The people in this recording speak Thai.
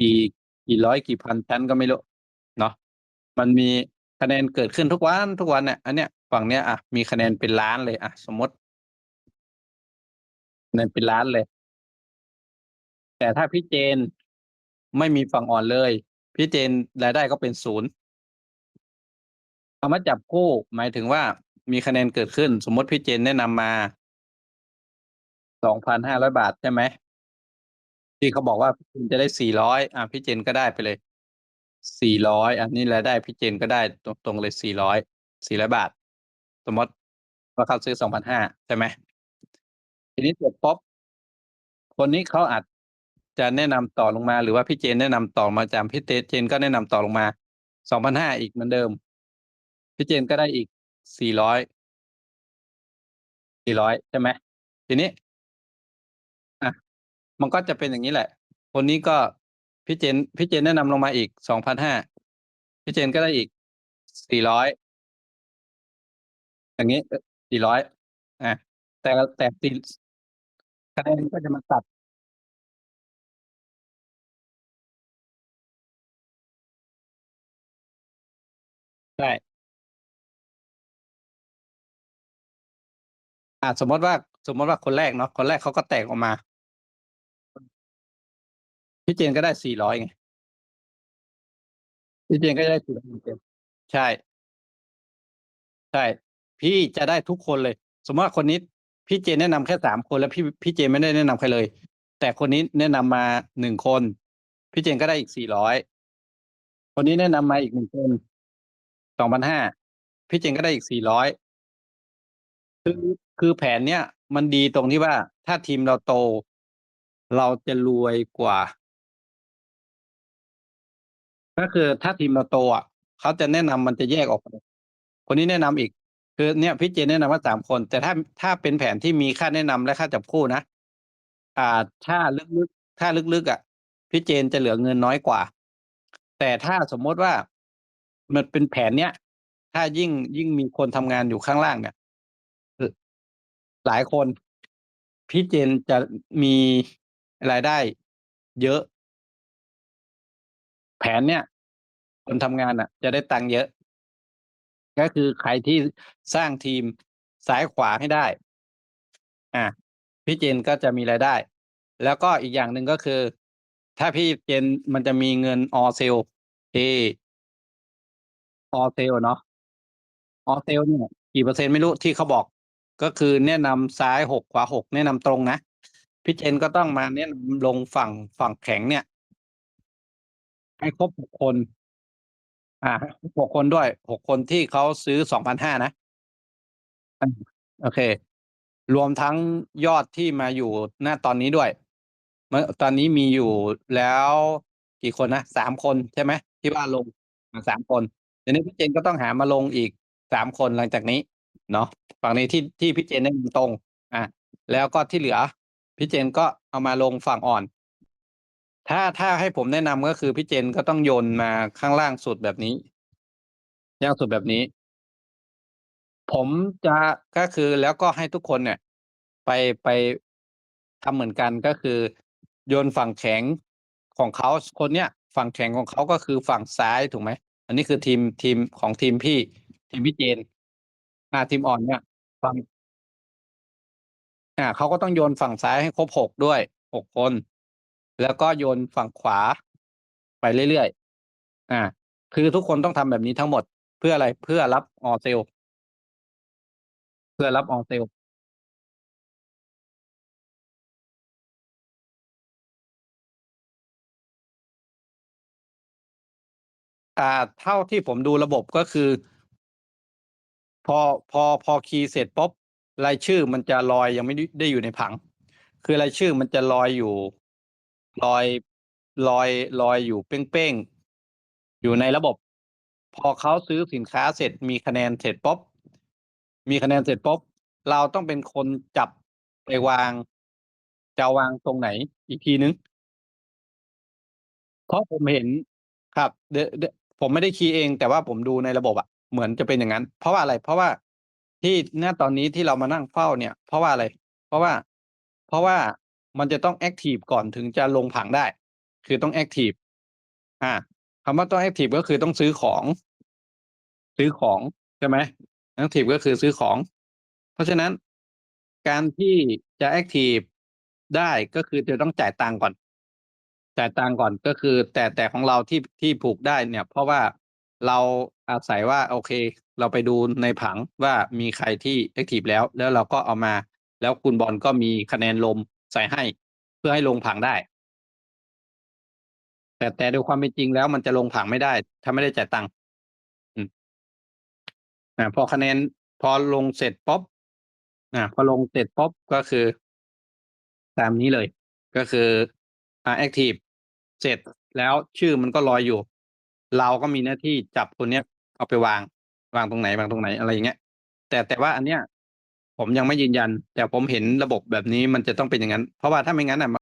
กี่ กี่ร้อยกี่พันชั้นก็ไม่รู้ เนาะ มันมีคะแนนเกิดขึ้นทุกวันทุกวันเนี่ย อันเนี้ยฝั่งเนี้ยอะมีคะแนนเป็นล้านเลยอะสมมติคะแนนเป็นล้านเลย แต่ถ้าพี่เจนไม่มีฝั่งอ่อนเลย พี่เจนรายได้ก็เป็นศูนย์คำว่าจับคู่หมายถึงว่ามีคะแนนเกิดขึ้น สมมติพี่เจนแนะนำมาสองพันห้าร้อยบาทใช่ไหม ที่เขาบอกว่าคุณจะได้สี่ร้อยอะพี่เจนก็ได้ไปเลยสี่ร้อยอันนี้รายได้พี่เจนก็ได้ตรงตรงเลยสี่ร้อยสี่ร้อยบาท สมมติว่าเขาซื้อสองพันห้าใช่ไหมทีนี้เสร็จปุ๊บคนนี้เขาอาจจะแนะนำต่อลงมา หรือว่าพี่เจนแนะนำต่อมาจากพี่เตเจนก็แนะนำต่อลงมาสองพันห้าอีกเหมือนเดิม พี่เจนก็ได้อีกสี่ร้อยสี่ร้อยใช่ไหมทีนี้ มันก็จะเป็นอย่างนี้แหละ คนนี้ก็พี่เจนพี่เจนแนะนำลงมาอีกสองพันห้าพี่เจนก็ได้อีกสี่ร้อยอย่างนี้สี่ร้อยอะแต่แต่สี่คะแนนก็จะมาตัดใช่อ่าสมมติว่าสมมติว่าคนแรกเนาะคนแรกเขาก็แตกออกมา พี่เจนก็ได้สี่ร้อยไง พี่เจนก็ได้สี่ร้อยใช่ ใช่ พี่จะได้ทุกคนเลย สมมติว่าคนนี้พี่เจนแนะนำแค่สามคนแล้วพี่พี่เจนไม่ได้แนะนำใครเลย แต่คนนี้แนะนำมาหนึ่งคน พี่เจนก็ได้อีกสี่ร้อยคนนี้แนะนำมาอีกหนึ่งคนสองพันห้าพี่เจนก็ได้อีกสี่ร้อยคือคือแผนเนี้ยมันดีตรงที่ว่าถ้าทีมเราโต เราจะรวยกว่า ก็คือถ้าทีมเราโตอะเขาจะแนะนำมันจะแยกออกไปคนนี้แนะนำอีก คือเนี่ยพี่เจนแนะนำว่าสามคน แต่ถ้าถ้าเป็นแผนที่มีค่าแนะนำและค่าจับคู่นะอ่าถ้าลึกๆถ้าลึกๆอะพี่เจนจะเหลือเงินน้อยกว่า แต่ถ้าสมมติว่ามันเป็นแผนเนี้ยถ้ายิ่งยิ่งมีคนทำงานอยู่ข้างล่างเนี่ยหลายคนพี่เจนจะมีรายได้เยอะ แผนเนี้ยคนทำงานอะ จะได้ตังค์เยอะ ก็คือใครที่สร้างทีมซ้ายขวาให้ได้ อะพี่เจนก็จะมีรายได้ แล้วก็อีกอย่างหนึ่งก็คือ ถ้าพี่เจนมันจะมีเงินออเซลเอออเซลเนาะออเซลเนี่ยกี่เปอร์เซ็นต์ไม่รู้ที่เขาบอก ก็คือแนะนำซ้ายหกขวาหกแนะนำตรงนะพี่เจนก็ต้องมาแนะนำลงฝั่งฝั่งแข็งเนี่ย ให้ครบหกคน อ่าหกคนด้วยหกคนที่เขาซื้อสองพันห้านะอะโอเค รวมทั้งยอดที่มาอยู่หน้าตอนนี้ด้วยเมื่อตอนนี้มีอยู่แล้วกี่คนนะสามคนใช่ไหมที่ว่าลงมาสามคนทีนี้พี่เจนก็ต้องหามาลงอีกสามคนหลังจากนี้เนาะฝั่งนี้ที่ที่พี่เจนได้ตรง อะแล้วก็ที่เหลือพี่เจนก็เอามาลงฝั่งอ่อน ถ้า ถ้าให้ผมแนะนำ ก็คือพี่เจนก็ต้องโยนมาข้างล่างสุดแบบนี้ ย่างสุดแบบนี้ ผมจะ ก็คือแล้วก็ให้ทุกคนเนี่ย ไป ไปทำเหมือนกัน ก็คือโยนฝั่งแข็งของเขา คนเนี้ย ฝั่งแข็งของเขา ก็คือฝั่งซ้าย ถูกไหม อันนี้คือทีม ทีมของทีมพี่ ทีมพี่เจน อ่า ทีมอ่อนเนี่ย ฝั่ง อ่า เขาก็ต้องโยนฝั่งซ้ายให้ครบหกด้วยหกคน แล้วก็โยนฝั่งขวาไปเรื่อยๆ อ่า คือทุกคนต้องทำแบบนี้ทั้งหมดเพื่ออะไรเพื่อรับออเซลเพื่อรับออเซลอ่าเท่าที่ผมดูระบบก็คือ พอพอพอคีย์เสร็จปุ๊บรายชื่อมันจะลอยยังไม่ได้อยู่ในผัง คือรายชื่อมันจะลอยอยู่ ลอยลอยลอยอยู่เป้งๆ อยู่ในระบบ พอเขาซื้อสินค้าเสร็จมีคะแนนเสร็จปุ๊บมีคะแนนเสร็จปุ๊บเราต้องเป็นคนจับไปวาง จะวางตรงไหนอีกทีนึง เพราะผมเห็นครับเดเดผมไม่ได้คีย์เอง แต่ว่าผมดูในระบบอะเหมือนจะเป็นอย่างนั้น เพราะว่าอะไร เพราะว่าที่ณตอนนี้ที่เรามานั่งเฝ้าเนี่ย เพราะว่าอะไร เพราะว่า เพราะว่า มันจะต้องแอคทีฟก่อนถึงจะลงผังได้ คือต้องแอคทีฟอ่าคำว่าต้องแอ็กทิฟก็คือต้องซื้อของ ซื้อของใช่ไหมแอ็กทิฟก็คือซื้อของ เพราะฉะนั้น การที่จะแอ็กทิฟได้ก็คือจะต้องจ่ายตังก่อน จ่ายตังก่อนก็คือ แต่แต่ของเราที่ที่ผูกได้เนี่ย เพราะว่าเราอาศัยว่าโอเค เราไปดูในผังว่ามีใครที่แอ็กทิฟแล้ว แล้วเราก็เอามา แล้วคุณบอลก็มีคะแนนลม ใส่ให้เพื่อให้ลงผังได้ แต่แต่โดยความเป็นจริงแล้วมันจะลงผังไม่ได้ ถ้าไม่ได้จ่ายตังค์อืมอาพอคะแนนพอลงเสร็จปุ๊บอาพอลงเสร็จปุ๊บก็คือ ตามนี้เลย ก็คืออ่าแอ็กทิฟเสร็จแล้วชื่อมันก็ลอยอยู่ เราก็มีหน้าที่จับคนเนี้ยเอาไปวาง วางตรงไหนวางตรงไหนอะไรอย่างเงี้ย แต่แต่ว่าอันเนี้ย ผมยังไม่ยืนยัน แต่ผมเห็นระบบแบบนี้มันจะต้องเป็นอย่างนั้น เพราะว่าถ้าไม่งั้นน่ะ